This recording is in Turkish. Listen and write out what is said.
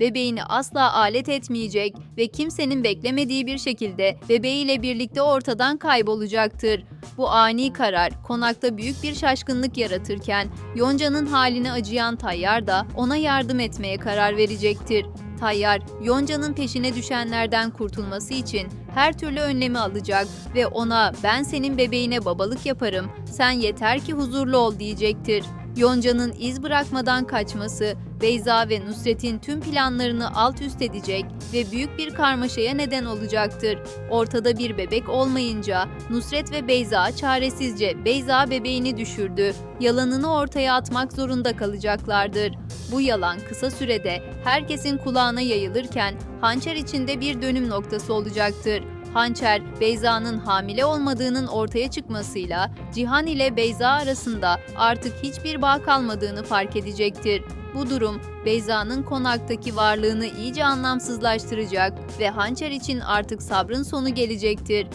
bebeğini asla alet etmeyecek ve kimsenin beklemediği bir şekilde bebeğiyle birlikte ortadan kaybolacaktır. Bu ani karar konakta büyük bir şaşkınlık yaratırken Yonca'nın haline acıyan Tayyar da ona yardım etmeye karar verecektir. Tayyar, Yonca'nın peşine düşenlerden kurtulması için her türlü önlemi alacak ve ona ben senin bebeğine babalık yaparım, sen yeter ki huzurlu ol diyecektir. Yonca'nın iz bırakmadan kaçması, Beyza ve Nusret'in tüm planlarını alt üst edecek ve büyük bir karmaşaya neden olacaktır. Ortada bir bebek olmayınca Nusret ve Beyza çaresizce Beyza bebeğini düşürdü. Yalanını ortaya atmak zorunda kalacaklardır. Bu yalan kısa sürede herkesin kulağına yayılırken hançer içinde bir dönüm noktası olacaktır. Hançer, Beyza'nın hamile olmadığının ortaya çıkmasıyla Cihan ile Beyza arasında artık hiçbir bağ kalmadığını fark edecektir. Bu durum Beyza'nın konaktaki varlığını iyice anlamsızlaştıracak ve Hançer için artık sabrın sonu gelecektir.